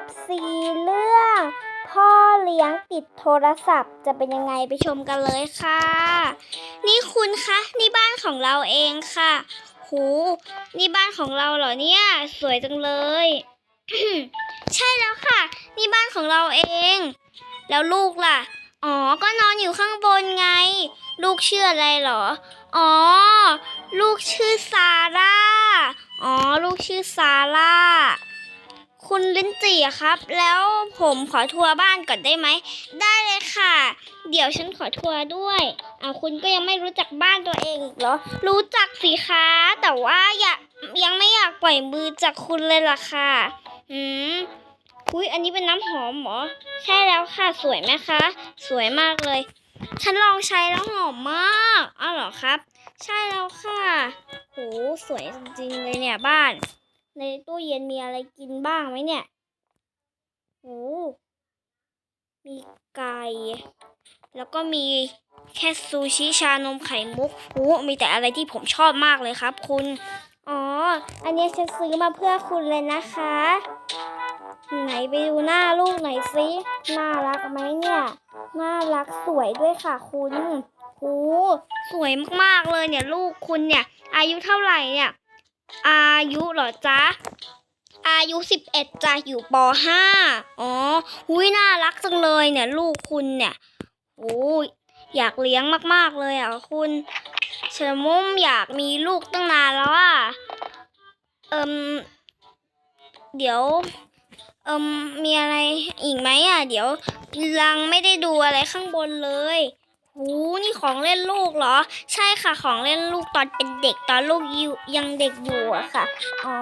FC เรื่อง พ่อเลี้ยงติดโทรศัพท์จะเป็นยังไงไปชมกันเลยค่ะ นี่คุณคะ นี่บ้านของเราเองค่ะ หู นี่บ้านของเราเหรอเนี่ย สวยจังเลย ใช่แล้วค่ะ นี่บ้านของเราเอง แล้วลูกล่ะ อ๋อ ก็นอนอยู่ข้างบนไง ลูกชื่ออะไรเหรอ อ๋อ ลูกชื่อซาร่า อ๋อ ลูกชื่อซาร่า คุณลิ้นจี่ครับ แล้วผมขอทัวร์บ้านก่อนได้ไหม ได้เลยค่ะ เดี๋ยวฉันขอทัวร์ด้วยอ่าคุณก็ยังไม่รู้จักบ้านตัวเองอีกเหรอ รู้จักสิคะ แต่ว่าอยากยังไม่อยากปล่อยมือจากคุณเลยล่ะค่ะ อืมอุ้ยอันนี้เป็นน้ำหอมเหรอ ใช่แล้วค่ะ สวยไหมคะ สวยมากเลย ฉันลองใช้แล้วหอมมากอ้าวเหรอครับ ใช่แล้วค่ะโหสวยจริงๆเลยเนี่ยบ้าน ในตู้เย็นมีอะไรกินบ้างไหมเนี่ยโหมีไก่ แล้วก็มีแค่ซูชิชานมไข่มุกโหมีแต่อะไรที่ผมชอบมากเลยครับ คุณ อ๋อ อันนี้ฉันซื้อมาเพื่อคุณเลยนะคะ ไหนไปดูหน้าลูกหน่อยสิน่ารักไหมเนี่ย น่ารักสวยด้วยค่ะคุณโหสวยมากๆเลยเนี่ย ลูกคุณเนี่ย อายุเท่าไหร่เนี่ย อายุเหรอจ๊ะ อายุสิบเอ็ดจ้ะอยู่ปห้าอ๋อหุยน่ารักจังเลยเนี่ยลูกคุณเนี่ยโอ้ยอยากเลี้ยงมากๆเลยอะคุณเชอมุมอยากมีลูกตั้งนานแล้วอะเอิมเดี๋ยว เอิมมีอะไรอีกไหมอะ เดี๋ยวยังไม่ได้ดูอะไรข้างบนเลย หูนี่ของเล่นลูกเหรอ ใช่ค่ะของเล่นลูกตอนเป็นเด็กตอนลูกอยู่ยังเด็กอยู่อะค่ะ อ๋อ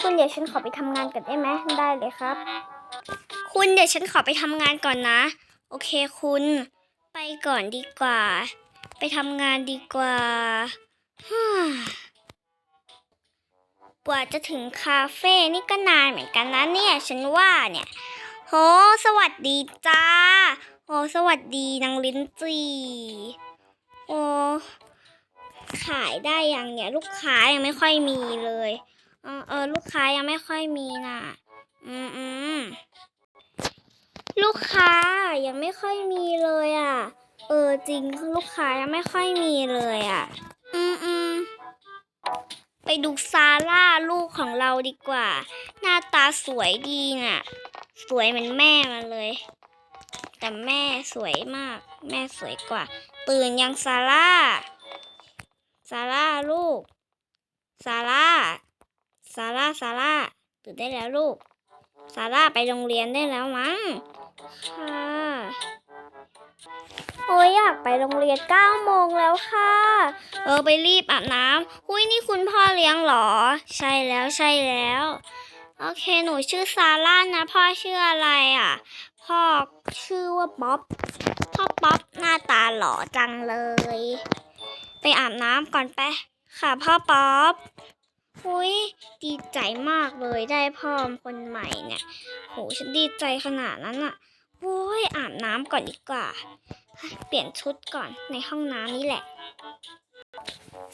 คุณเดี๋ยวฉันขอไปทำงานก่อนได้ไหมได้เลยครับ คุณเดี๋ยวฉันขอไปทำงานก่อนนะ โอเคคุณ ไปก่อนดีกว่า ไปทำงานดีกว่าฮ่ากว่าจะถึงคาเฟ่นี่ก็นานเหมือนกันนะเนี่ย ฉันว่าเนี่ย โห สวัสดีจ้า โอ้สวัสดีนางลิ้นจี่โอ้ขายได้ยังเนี่ย ลูกค้ายังไม่ค่อยมีเลยเออเออลูกค้ายังไม่ค่อยมีน่ะ อืมอืมลูกค้ายังไม่ค่อยมีเลยอะ เออจริงลูกค้ายังไม่ค่อยมีเลยอะ อืมอืมไปดูซาร่าลูกของเราดีกว่า หน้าตาสวยดีน่ะ สวยเหมือนแม่มันเลย แต่แม่สวยมาก แม่สวยกว่า ตื่นยังซาร่า ซาร่าลูก ซาร่า ซาร่า ซาร่า ตื่นได้แล้วลูก ซาร่าไปโรงเรียนได้แล้วมั้ง ค่ะ โอ้ยอยากไปโรงเรียนเก้าโมงแล้วค่ะ เออไปรีบอาบน้ำหุ้ยนี่คุณพ่อเลี้ยงหรอ ใช่แล้วใช่แล้วโอเค หนูชื่อซาร่านะ พ่อชื่ออะไรอะ พ่อชื่อว่าป๊อปพ่อป๊อปหน้าตาหล่อจังเลย ไปอาบน้ำก่อนไปค่ะพ่อป๊อปหุยดีใจมากเลยได้พ่อคนใหม่เนี่ย โหฉันดีใจขนาดนั้นอะโอ้ยอาบน้ำก่อนดีกว่า เปลี่ยนชุดก่อนในห้องน้ำนี่แหละ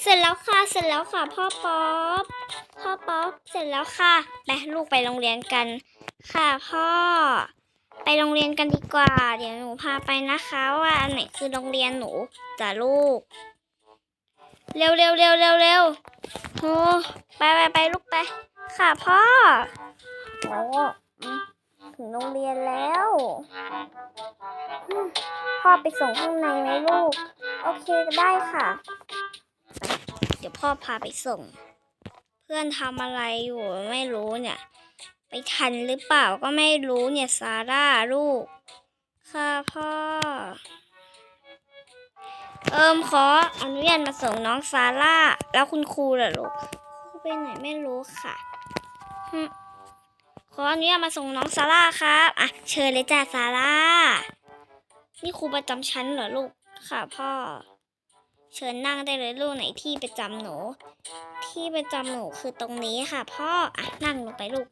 เสร็จแล้วค่ะ เสร็จแล้วค่ะ พ่อป๊อปพ่อป๊อปเสร็จแล้วค่ะ ไปลูกไปโรงเรียนกัน ค่ะพ่อ ไปโรงเรียนกันดีกว่า เดี๋ยวหนูพาไปนะคะว่าอันไหนคือโรงเรียนหนูจ้ะลูก เร็วเร็วเร็วเร็วเร็วโอ้ไปไปไปลูกไป ค่ะพ่อโอ้อืมถึงโรงเรียนแล้ว พ่อไปส่งข้างในไหมลูก โอเคได้ค่ะ เดี๋ยวพ่อพาไปส่ง เพื่อนทำอะไรอยู่ไม่รู้เนี่ย ไปทันหรือเปล่าก็ไม่รู้เนี่ยซาร่าลูก ค่ะพ่อ เอิมขออนุญาตมาส่งน้องซาร่า แล้วคุณครูล่ะลูกครูไปไหนไม่รู้ค่ะขออนุญาตมาส่งน้องซาร่าครับอะเชิญเลยจ้าซาร่า นี่ครูประจำชั้นเหรอลูกค่ะพ่อ เชิญนั่งได้เลยลูกไหนที่ประจำหนู ที่ประจำหนูคือตรงนี้ค่ะ พ่ออะนั่งลงไปลูก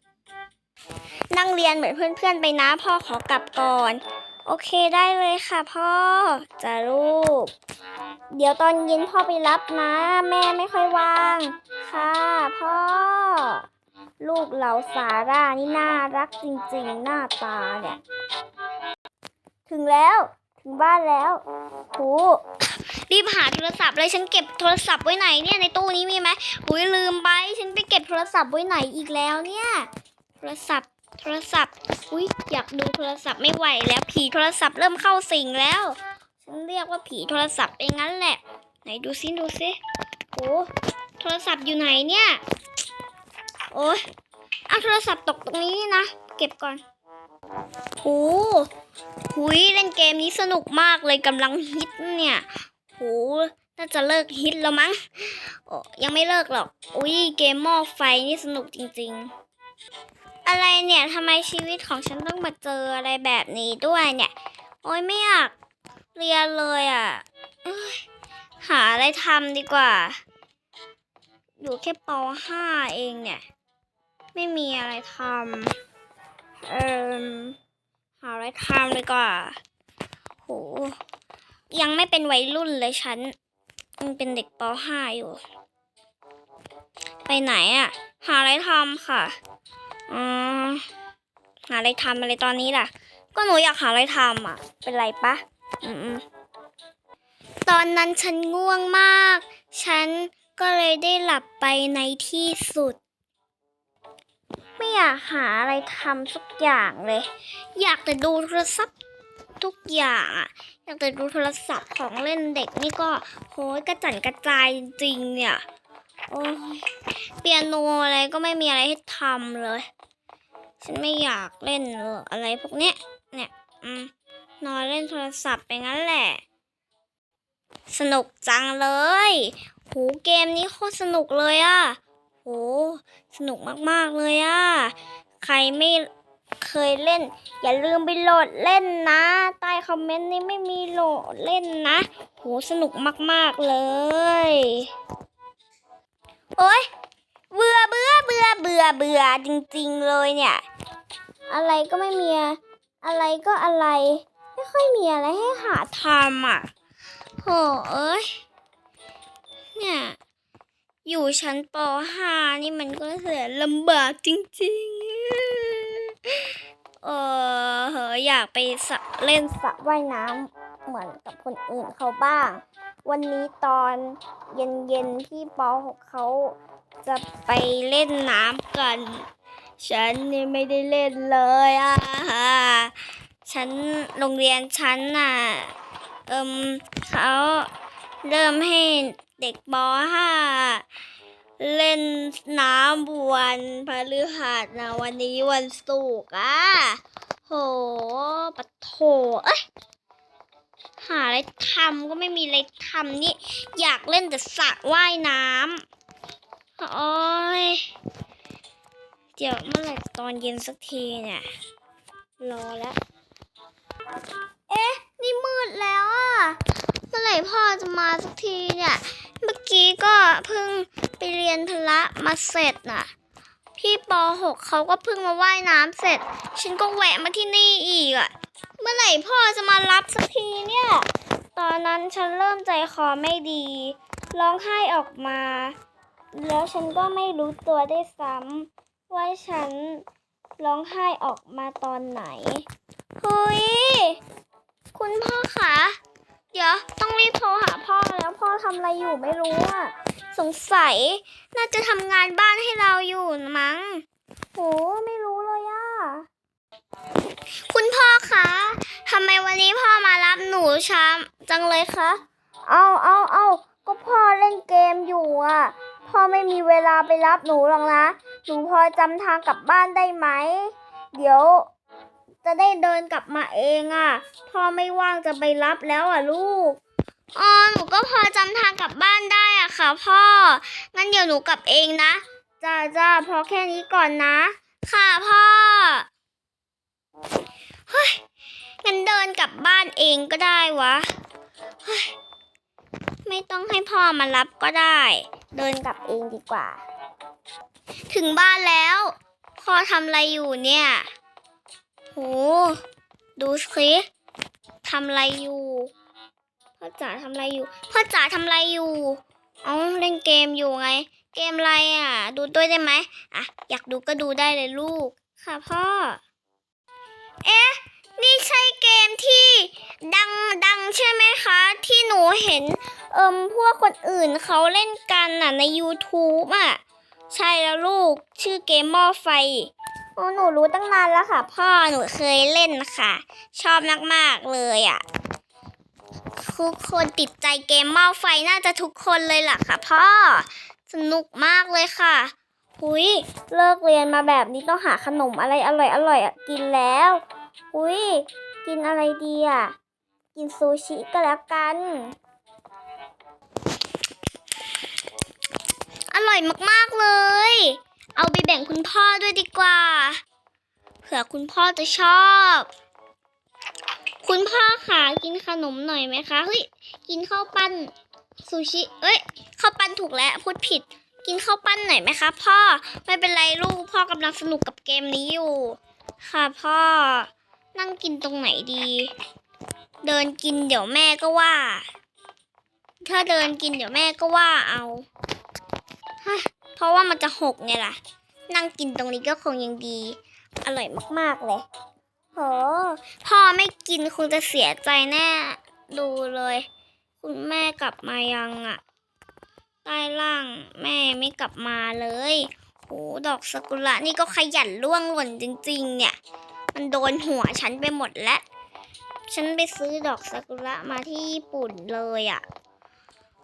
นั่งเรียนเหมือนเพื่อนๆไปนะ พ่อขอกลับก่อน โอเคได้เลยค่ะพ่อจะลูกเดี๋ยวตอนเย็นพ่อไปรับนะ แม่ไม่ค่อยว่าง ค่ะพ่อ ลูกเราซาร่านี่น่ารักจริงๆ หน้าตาเนี่ย ถึงแล้วถึงบ้านแล้วโหรีบหาโทรศัพท์เลยฉันเก็บโทรศัพท์ไว้ไหนเนี่ยในตู้นี้มีไหมอุ้ยลืมไปฉันไปเก็บโทรศัพท์ไว้ไหนอีกแล้วเนี่ย โทรศัพท์ โทรศัพท์ อุ้ยอยากดูโทรศัพท์ไม่ไหวแล้วผีโทรศัพท์เริ่มเข้าสิงแล้ว ฉันเรียกว่าผีโทรศัพท์เองงั้นแหละ ไหนดูซิดูซิโอ้โทรศัพท์อยู่ไหนเนี่ย โอ้ยเอาโทรศัพท์ตกตรงนี้นะ เก็บก่อนโอ้หุยเล่นเกมนี้สนุกมากเลยกำลังฮิตเนี่ยโหน่าจะเลิกฮิตแล้วมั้งโอ้ยังไม่เลิกหรอก อุ้ยเกมหม้อไฟนี่สนุกจริง ๆ อะไรเนี่ยทำไมชีวิตของฉันต้องมาเจออะไรแบบนี้ด้วยเนี่ย โอ้ยไม่อยากเรียนเลยอะหาอะไรทำดีกว่า อยู่แค่ป .5 เองเนี่ย ไม่มีอะไรทำเอ่มหาอะไรทำเลยกว่าโหยังไม่เป็นวัยรุ่นเลยฉันยังเป็นเด็กป .5 อยู่ ไปไหนอะหาอะไรทำค่ะ อืมหาอะไรทำอะไรตอนนี้ล่ะ ก็หนูอยากหาอะไรทำอะ เป็นไรปะอืมตอนนั้นฉันง่วงมาก ฉันก็เลยได้หลับไปในที่สุด ไม่อยากหาอะไรทำสักอย่างเลย อยากแต่ดูโทรศัพท์ทุกอย่างอะอยากแต่ดูโทรศัพท์ของเล่นเด็กนี่ก็โหยกระจันกระจายจริงเนี่ย โอ้ยเปียโนอะไรก็ไม่มีอะไรให้ทำเลย ฉันไม่อยากเล่นอะไรพวกเนี้ย เนี่ยอืมนอนเล่นโทรศัพท์ไปงั้นแหละ สนุกจังเลย โห เกมนี้โคตรสนุกเลยอะโห สนุกมากๆเลยอะใครไม่เคยเล่น อย่าลืมไปโหลดเล่นนะ ใต้คอมเมนต์นี้ไม่มีโหลดเล่นนะ โห สนุกมากๆเลย โอ๊ย เบื่อเบื่อเบื่อเบื่อเบื่อจริงๆเลยเนี่ย อะไรก็ไม่มีอะไรก็อะไร ไม่ค่อยมีอะไรให้หาทำอะโหเอ้ยเนี่ย อยู่ชั้นป .5 นี่มันก็เสียลำบากจริงๆเออเอะอยากไปสระเล่นสระว่ายน้ำเหมือนกับคนอื่นเขาบ้าง วันนี้ตอนเย็นๆที่ป .6 เขา จะไปเล่นน้ำกัน ฉันนี่ไม่ได้เล่นเลยอะฉันโรงเรียนฉันน่ะ เอิมเขาเริ่มให้เด็กป .5 เล่นน้ำวันพฤหัสนะวันนี้วันศุกร์อะโหปะโถเอ้ยหาอะไรทำก็ไม่มีอะไรทำนี่ อยากเล่นแต่สระว่ายน้ำ โอ้ยเดี๋ยวเมื่อไหร่ตอนเย็นสักทีเนี่ย รอแล้ว เอ๊ะ นี่มืดแล้วอะ เมื่อไหร่พ่อจะมาสักทีเนี่ย เมื่อกี้ก็เพิ่งไปเรียนพละมาเสร็จน่ะ พี่ป .6 เขาก็เพิ่งมาว่ายน้ำเสร็จ ฉันก็แวะมาที่นี่อีกอะ เมื่อไหร่พ่อจะมารับสักทีเนี่ย ตอนนั้นฉันเริ่มใจคอไม่ดี ร้องไห้ออกมา แล้วฉันก็ไม่รู้ตัวได้ซ้ำว่าฉันร้องไห้ออกมาตอนไหนเฮ้ยคุณพ่อคะเดี๋ยวต้องรีบโทรหาพ่อแล้วพ่อทำอะไรอยู่ไม่รู้อะสงสัยน่าจะทำงานบ้านให้เราอยู่มั้งโหไม่รู้เลยอะคุณพ่อคะทำไมวันนี้พ่อมารับหนูช้าจังเลยคะเอาเอาเอาก็พ่อเล่นเกมอยู่อะ พ่อไม่มีเวลาไปรับหนูหรอกนะ หนูพอจำทางกลับบ้านได้ไหม เดี๋ยว จะได้เดินกลับมาเองอะ พ่อไม่ว่างจะไปรับแล้วอะลูก อ๋อ หนูก็พอจำทางกลับบ้านได้อะค่ะพ่อ งั้นเดี๋ยวหนูกลับเองนะ จ้าจ้าพอแค่นี้ก่อนนะ ค่ะพ่อ เฮ้ย งั้นเดินกลับบ้านเองก็ได้วะ เฮ้ย ไม่ต้องให้พ่อมารับก็ได้ เดินกลับเองดีกว่า ถึงบ้านแล้วพ่อทำอะไรอยู่เนี่ย โห ดูสิทำอะไรอยู่พ่อจ๋าทำอะไรอยู่พ่อจ๋าทำอะไรอยู่เอ้าเล่นเกมอยู่ไง เกมอะไรอะ ดูด้วยได้ไหมอะอยากดูก็ดูได้เลยลูก ค่ะพ่อ เอ๊ะ นี่ใช่เกมที่ดังดังใช่ไหมคะ ที่หนูเห็น เอิมพวกคนอื่นเขาเล่นกันน่ะใน YouTube อะ ใช่แล้วลูกชื่อเกมหม้อไฟโอ้หนูรู้ตั้งนานแล้วค่ะ พ่อหนูเคยเล่นค่ะชอบมาก ๆ เลยอะ ทุกคนติดใจเกมหม้อไฟน่าจะทุกคนเลยล่ะค่ะ พ่อ สนุกมากเลยค่ะหุยเลิกเรียนมาแบบนี้ต้องหาขนมอะไรอร่อยอร่อยๆกินแล้ว หุยกินอะไรดีอะ กินซูชิก็แล้วกัน อร่อยมากๆเลย เอาไปแบ่งคุณพ่อด้วยดีกว่า เผื่อคุณพ่อจะชอบ คุณพ่อขากินขนมหน่อยไหมคะ เฮ้ย กินข้าวปั้นซูชิ เอ้ย ข้าวปั้นถูกแล้วพูดผิด กินข้าวปั้นหน่อยไหมคะ พ่อ ไม่เป็นไรลูก พ่อกำลังสนุกกับเกมนี้อยู่ ค่ะพ่อ นั่งกินตรงไหนดี เดินกินเดี๋ยวแม่ก็ว่า ถ้าเดินกินเดี๋ยวแม่ก็ว่าเอาฮะเพราะว่ามันจะหกไงล่ะ นั่งกินตรงนี้ก็คงยังดี อร่อยมากๆเลยโหพ่อไม่กินคงจะเสียใจแน่ ดูเลย คุณแม่กลับมายังอะใต้ล่างแม่ไม่กลับมาเลยโหดอกซากุระนี่ก็ขยันล่วงหล่นจริง ๆ เนี่ย มันโดนหัวฉันไปหมดแล้ว ฉันไปซื้อดอกซากุระมาที่ญี่ปุ่นเลยอะ่ะ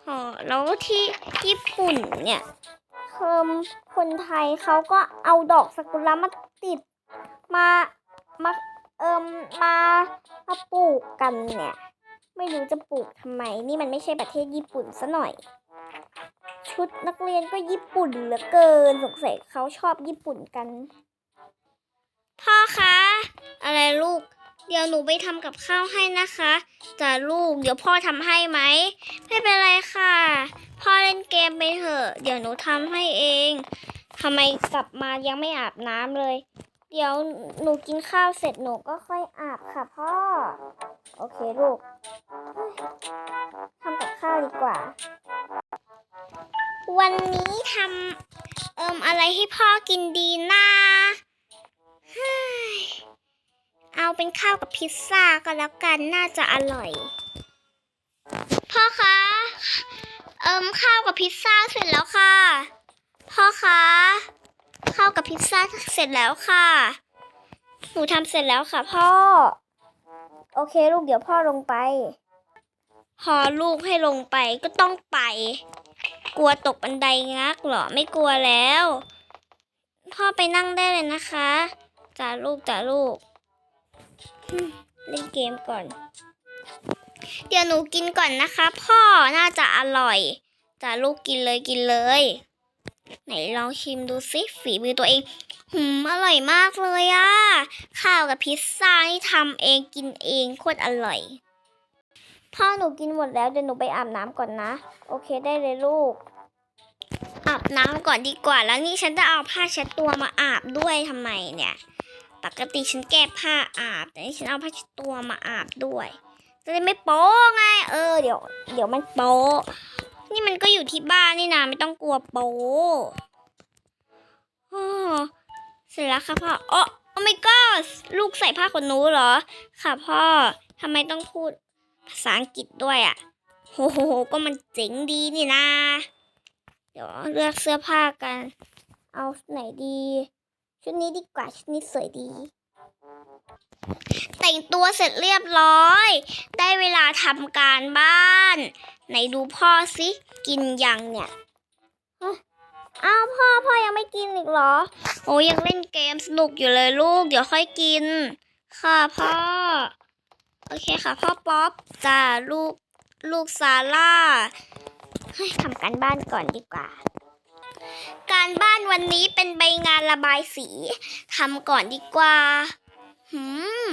อ๋อแล้วที่ญี่ปุ่นเนี่ยเคิมคนไทยเขาก็เอาดอกซากุระมาติดมามาเอิมมามาปลูกกันเนี่ย ไม่รู้จะปลูกทำไม นี่มันไม่ใช่ประเทศญี่ปุ่นซะหน่อย ชุดนักเรียนก็ญี่ปุ่นเหลือเกินสงสัยเขาชอบญี่ปุ่นกัน พ่อคะ อะไรลูก เดี๋ยวหนูไปทำกับข้าวให้นะคะจ้ะลูก เดี๋ยวพ่อทำให้ไหม ไม่เป็นไรค่ะ พ่อเล่นเกมไปเถอะ เดี๋ยวหนูทำให้เองทำไมกลับมายังไม่อาบน้ำเลย เดี๋ยวหนูกินข้าวเสร็จหนูก็ค่อยอาบค่ะพ่อ โอเคลูกทำกับข้าวดีกว่า วันนี้ทำเอิมอะไรให้พ่อกินดีนะ เอาเป็นข้าวกับพิซซ่าก็แล้วกันน่าจะอร่อย พ่อคะเอิมข้าวกับพิซซ่าเสร็จแล้วค่ะ พ่อคะข้าวกับพิซซ่าเสร็จแล้วค่ะ หนูทำเสร็จแล้วค่ะ พ่อ โอเคลูกเดี๋ยวพ่อลงไป พอลูกให้ลงไปก็ต้องไป กลัวตกบันไดงักเหรอไม่กลัวแล้ว พ่อไปนั่งได้เลยนะคะจ่าลูกจ่าลูก เล่นเกมก่อน เดี๋ยวหนูกินก่อนนะคะ พ่อน่าจะอร่อยจ่าลูกกินเลยกินเลย ไหนลองชิมดูสิฝีมือตัวเองหืมอร่อยมากเลยอะข้าวกับพิซซ่าที่ทำเองกินเองโคตรอร่อย พ่อหนูกินหมดแล้วเดี๋ยวหนูไปอาบน้ำก่อนนะ โอเคได้เลยลูกอาบน้ำก่อนดีกว่าแล้วนี่ฉันจะเอาผ้าเช็ดตัวมาอาบด้วยทำไมเนี่ย ปกติฉันแก้ผ้าอาบ แต่นี่ฉันเอาผ้าช็ดตัวมาอาบด้วย จะได้ไม่โป๊ไง เออ เดี๋ยว เดี๋ยวมันโป๊นี่มันก็อยู่ที่บ้านนี่นะไม่ต้องกลัวโป๊อ้อเสร็จแล้วค่ะพ่ออ๋อ oh my god ลูกใส่ผ้าขนหนูเหรอ ค่ะพ่อทำไมต้องพูดภาษาอังกฤษด้วยอะ่ะโหโหโห ก็มันเจ๋งดีนี่นะ เดี๋ยวเลือกเสื้อผ้ากัน เอาไหนดี ชุดนี้ดีกว่าชุดนี้สวยดี แต่งตัวเสร็จเรียบร้อย ได้เวลาทำการบ้าน ไหนดูพ่อสิกินยังเนี่ยอ้าวพ่อพ่อยังไม่กินอีกเหรอ โอ้ยังเล่นเกมสนุกอยู่เลยลูก เดี๋ยวค่อยกิน ค่ะพ่อ โอเคค่ะ พ่อป๊อปจ้าลูกลูกซาร่าเฮ้ทำการบ้านก่อนดีกว่า การบ้านวันนี้เป็นใบงานระบายสีทำก่อนดีกว่าหืม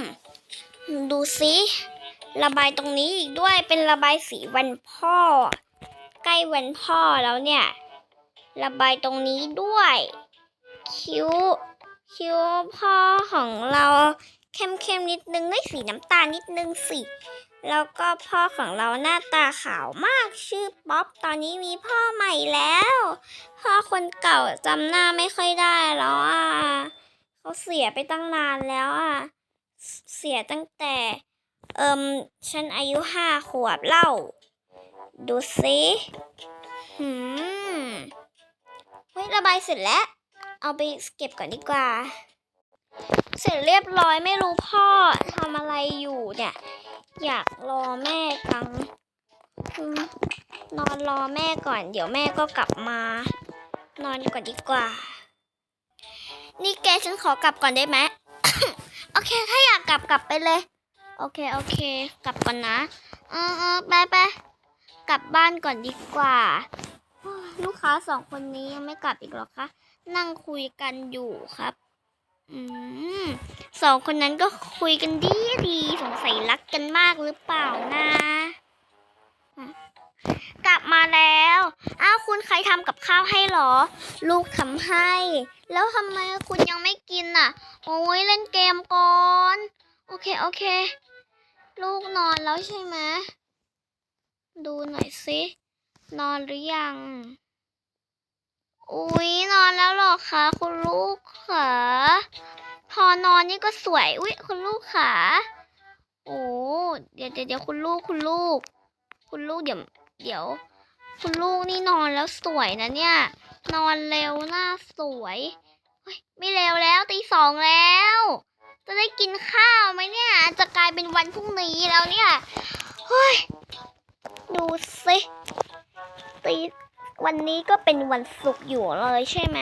ดูสิระบายตรงนี้อีกด้วยเป็นระบายสีวันพ่อ ใกล้วันพ่อแล้วเนี่ย ระบายตรงนี้ด้วย คิ้ว คิ้วพ่อของเราเข้มๆนิดนึงไม่สีน้ำตาลนิดนึงสิ แล้วก็พ่อของเราหน้าตาขาวมากชื่อป๊อปตอนนี้มีพ่อใหม่แล้ว พ่อคนเก่าจำหน้าไม่ค่อยได้แล้วอะเขาเสียไปตั้งนานแล้วอะเสียตั้งแต่ เอิมฉันอายุห้าขวบเล่า ดูสิหืมเฮ้ยระบายเสร็จแล้ว เอาไปเก็บก่อนดีกว่า เสร็จเรียบร้อยไม่รู้พ่อทำอะไรอยู่เนี่ย อยากรอแม่จังนอนรอแม่ก่อน เดี๋ยวแม่ก็กลับมา นอนก่อนดีกว่า นี่แกฉันขอกลับก่อนได้ไหมโอเค ถ้าอยากกลับกลับไปเลย โอเค โอเค กลับก่อนนะเออเออไปไปกลับบ้านก่อนดีกว่า ลูกค้าสองคนนี้ยังไม่กลับอีกหรอคะ นั่งคุยกันอยู่ครับ สองคนนั้นก็คุยกันดีดีสงสัยรักกันมากหรือเปล่านะ กลับมาแล้ว อ้าวคุณใครทำกับข้าวให้เหรอ ลูกทำให้ แล้วทำไมคุณยังไม่กินอะ โอ้ยเล่นเกมก่อน โอเค โอเค ลูกนอนแล้วใช่ไหมดูหน่อยสิ นอนหรือยัง อุ๊ยนอนแล้วหรอคะคุณลูกค่ะพอนอนนี่ก็สวย อุ๊ยคุณลูกค่ะโอ้เดี๋ยวเดี๋ยวเดี๋ยวคุณลูกคุณลูก คุณลูกเดี๋ยวเดี๋ยว คุณลูกนี่นอนแล้วสวยนะเนี่ย นอนเร็วหน้าสวยเฮ้ยไม่เร็วแล้วตีสองแล้ว จะได้กินข้าวไหมเนี่ย จะกลายเป็นวันพรุ่งนี้แล้วเนี่ยเฮ้ยดูสิตี วันนี้ก็เป็นวันศุกร์อยู่เลยใช่ไหม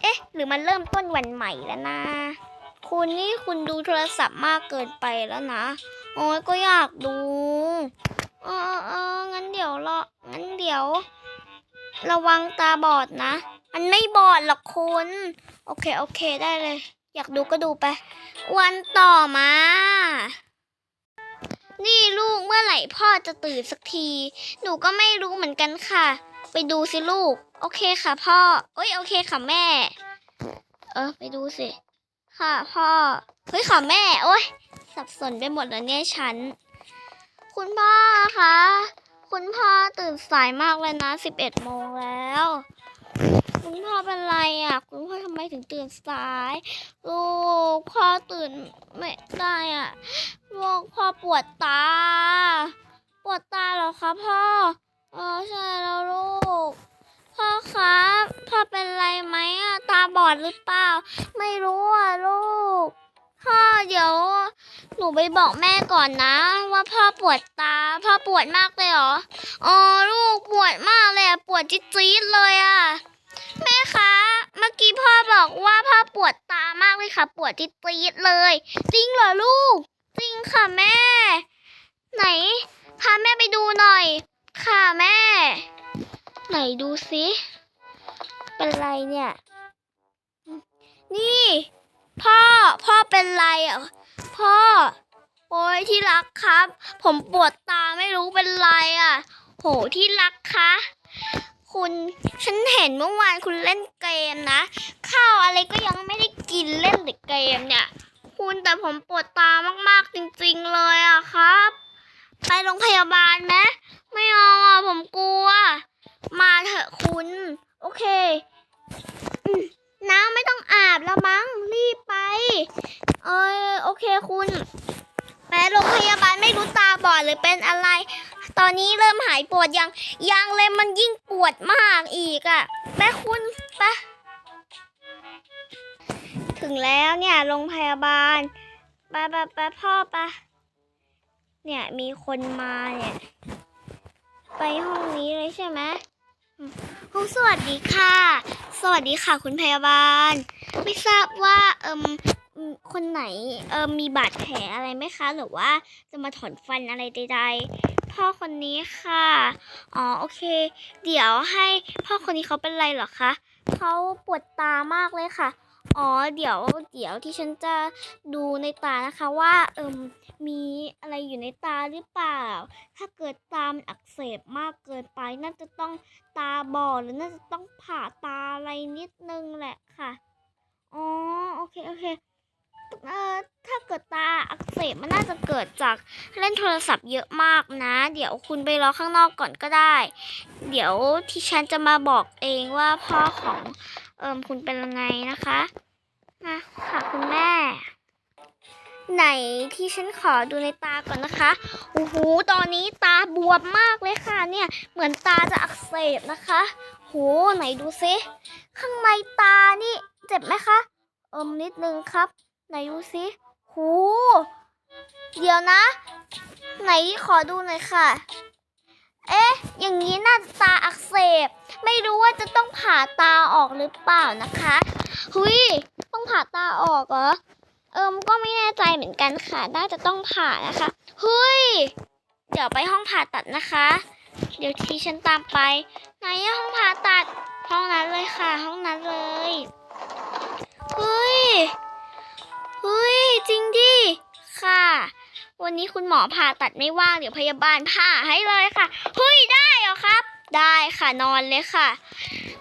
เอ๊ะ หรือมันเริ่มต้นวันใหม่แล้วนะ คุณนี่คุณดูโทรศัพท์มากเกินไปแล้วนะ โอ้ยก็อยากดู เออเอองั้นเดี๋ยวรองั้นเดี๋ยว ระวังตาบอดนะ มันไม่บอดหรอกคุณ โอเค โอเคได้เลย อยากดูก็ดูไป วันต่อมา นี่ลูกเมื่อไหร่พ่อจะตื่นสักที หนูก็ไม่รู้เหมือนกันค่ะ ไปดูสิลูก โอเคค่ะพ่อเอ้ยโอเคค่ะแม่ เออไปดูสิ ค่ะพ่อ เฮ้ยค่ะแม่ โอ้ยสับสนไปหมดแล้วเนี่ยฉัน คุณพ่อคะ คุณพ่อตื่นสายมากเลยนะสิบเอ็ดโมงแล้ว คุณพ่อเป็นไรอะ คุณพ่อทำไมถึงตื่นสาย ลูกพ่อตื่นไม่ได้อะลูกพ่อปวดตา ปวดตาเหรอคะพ่อ อ๋อใช่แล้วลูก พ่อครับพ่อเป็นไรไหมอะตาบอดหรือเปล่า ไม่รู้อะลูก พ่อเดี๋ยว หนูไปบอกแม่ก่อนนะ ว่าพ่อปวดตา พ่อปวดมากเลยเหรอ อ๋อลูกปวดมากเลยอะปวดจี๊ดๆเลยอะแม่คะ เมื่อกี้พ่อบอกว่าพ่อปวดตามากเลยค่ะ ปวดจี๊ดๆเลย จริงเหรอลูก จริงค่ะแม่ ไหนพาแม่ไปดูหน่อย ค่ะแม่ ไหนดูสิเป็นไรเนี่ย นี่ พ่อพ่อเป็นไรอะพ่อ โอ้ยที่รักครับ ผมปวดตาไม่รู้เป็นไรอะ โหที่รักคะคุณฉันเห็นเมื่อวานคุณเล่นเกมนะข้าวอะไรก็ยังไม่ได้กินเล่นแต่เกมเนี่ย คุณแต่ผมปวดตามากๆจริงๆเลยอะครับ ไปโรงพยาบาลไหม ไม่เอาอะผมกลัว มาเถอะคุณ โอเคน้ำไม่ต้องอาบแล้วมั้งรีบไป เออโอเคคุณไปโรงพยาบาลไม่รู้ตาบอดหรือเป็นอะไร ตอนนี้เริ่มหายปวดยังยังเลยมันยิ่งปวดมากอีกอะ่ะแม่คุณไปถึงแล้วเนี่ยโรงพยาบาลไปไปไปพ่อไปเนี่ยมีคนมาเนี่ย ไปห้องนี้เลยใช่ไหมอืมโอ้สวัสดีค่ะ สวัสดีค่ะ คุณพยาบาล ไม่ทราบว่าเอิมอืมคนไหนเอิมมีบาดแผลอะไรไหมคะ หรือว่าจะมาถอนฟันอะไรใดๆ พ่อคนนี้ค่ะ อ๋อโอเค เดี๋ยวให้พ่อคนนี้เขาเป็นไรเหรอคะเขาปวดตามากเลยค่ะ อ๋อ เดี๋ยว เดี๋ยวที่ฉันจะดูในตานะคะว่าเอิมมีอะไรอยู่ในตาหรือเปล่า ถ้าเกิดตามันอักเสบมากเกินไป น่าจะต้องตาบอดหรือน่าจะต้องผ่าตาอะไรนิดนึงแหละค่ะ อ๋อ โอเค โอเคเอ่อถ้าเกิดตาอักเสบมันน่าจะเกิดจากเล่นโทรศัพท์เยอะมากนะ เดี๋ยวคุณไปรอข้างนอกก่อนก็ได้ เดี๋ยวที่ฉันจะมาบอกเองว่าพ่อของ เอิมคุณเป็นยังไงนะคะนะค่ะคุณแม่ ไหนที่ฉันขอดูในตาก่อนนะคะโอ้โหตอนนี้ตาบวมมากเลยค่ะ เนี่ยเหมือนตาจะอักเสบนะคะโหไหนดูซิข้างในตานี่เจ็บไหมคะเอิมนิดนึงครับ ไหนดูซิโหเดี๋ยวนะ ไหนขอดูหน่อยค่ะ เอ๊ะ อย่างนี้น่าจะตาอักเสบ ไม่รู้ว่าจะต้องผ่าตาออกหรือเปล่านะคะ หุยต้องผ่าตาออกเหรอ เอิมก็ไม่แน่ใจเหมือนกันค่ะ น่าจะต้องผ่านะคะเฮ้ยเดี๋ยวไปห้องผ่าตัดนะคะ เดี๋ยวทีฉันตามไปไหนห้องผ่าตัด ห้องนั้นเลยค่ะ ห้องนั้นเลยเฮ้ยเฮ้ยจริงดิ ค่ะ วันนี้คุณหมอผ่าตัดไม่ว่างเดี๋ยวพยาบาลผ่าให้เลยค่ะเฮ้ยได้เหรอครับ ได้ค่ะนอนเลยค่ะ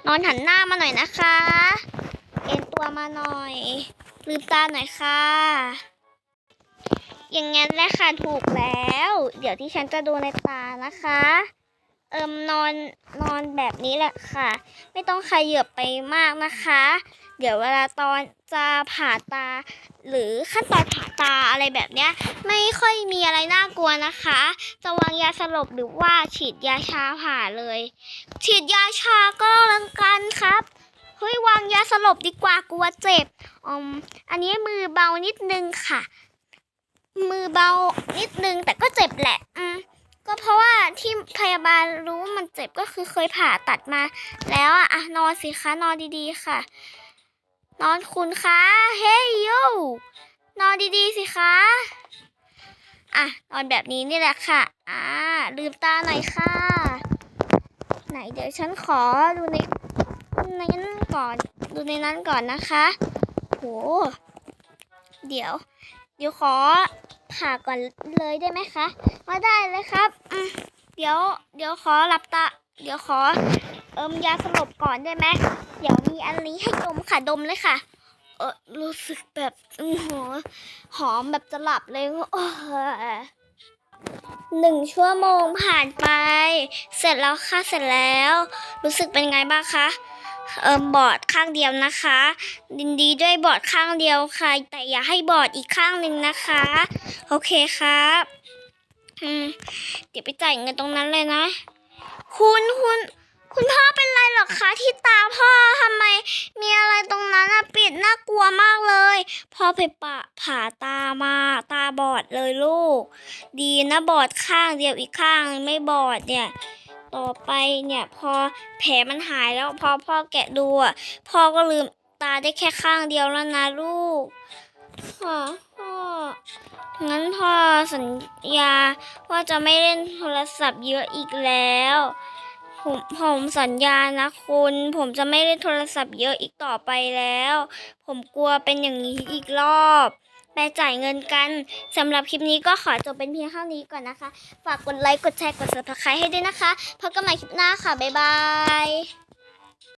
นอนหันหน้ามาหน่อยนะคะเอ็นตัวมาหน่อยลืมตาหน่อยค่ะ อย่างงั้นแหละค่ะถูกแล้ว เดี๋ยวที่ฉันจะดูในตานะคะ เอิมนอนนอนแบบนี้แหละค่ะ ไม่ต้องขยับไปมากนะคะ เดี๋ยวเวลาตอนจะผ่าตา หรือขั้นตอนผ่าตาอะไรแบบเนี้ย ไม่ค่อยมีอะไรน่ากลัวนะคะ จะวางยาสลบหรือว่าฉีดยาชาผ่าเลย ฉีดยาชาก็ลังกันครับเฮ้ยวางยาสลบดีกว่ากลัวเจ็บอืมอันนี้มือเบานิดนึงค่ะ มือเบานิดนึงแต่ก็เจ็บแหละ อืมก็เพราะว่าที่พยาบาลรู้ว่ามันเจ็บก็คือเคยผ่าตัดมา แล้วอะอะนอนสิคะนอนดีๆค่ะ นอนคุณคะ เฮ้ยโยนอนดีๆสิคะ อะ นอนแบบนี้นี่แหละค่ะ อ่า ลืมตาหน่อยค่ะ ไหนเดี๋ยวฉันขอดูในในนั้นก่อน ดูในนั้นก่อนนะคะ โห เดี๋ยว เดี๋ยวขอผ่าก่อนเลยได้ไหมคะ มาได้เลยครับเดี๋ยว เดี๋ยวขอหลับตา เดี๋ยวขอเอิมยาสลบก่อนได้ไหมเดี๋ยว มีอันนี้ให้ดมค่ะดมเลยค่ะ เออรู้สึกแบบอหัวหอมแบบจะหลับเลยโอ้ยหนึ่งชั่วโมงผ่านไป เสร็จแล้วค่ะเสร็จแล้ว รู้สึกเป็นไงบ้างคะเอิมบอดข้างเดียวนะคะดินดีด้วยบอดข้างเดียวค่ะ แต่อย่าให้บอดอีกข้างหนึ่งนะคะ โอเคครับอืมเดี๋ยวไปจ่ายเงินตรงนั้นเลยนะ คุณคุณ คุณพ่อเป็นไรหรอคะที่ตาพ่อทำไม มีอะไรตรงนั้นอะปิดน่ากลัวมากเลย พ่อไปปะผ่าตามาตาบอดเลยลูก ดีนะบอดข้างเดียวอีกข้างไม่บอดเนี่ย ต่อไปเนี่ยพอแผลมันหายแล้วพอพ่อแกะดูอะพ่อก็ลืมตาได้แค่ข้างเดียวแล้วนะลูกค่ะพ่องั้นพ่อสัญญาว่าจะไม่เล่นโทรศัพท์เยอะอีกแล้ว ผมผมสัญญานะคุณ ผมจะไม่เล่นโทรศัพท์เยอะอีกต่อไปแล้ว ผมกลัวเป็นอย่างนี้อีกรอบไปจ่ายเงินกันสำหรับคลิปนี้ก็ขอจบเป็นเพียงเท่านี้ก่อนนะคะ ฝากกดไลค์ กดแชร์ กด subscribe ให้ด้วยนะคะพบกันใหม่คลิปหน้าค่ะ บ๊ายบาย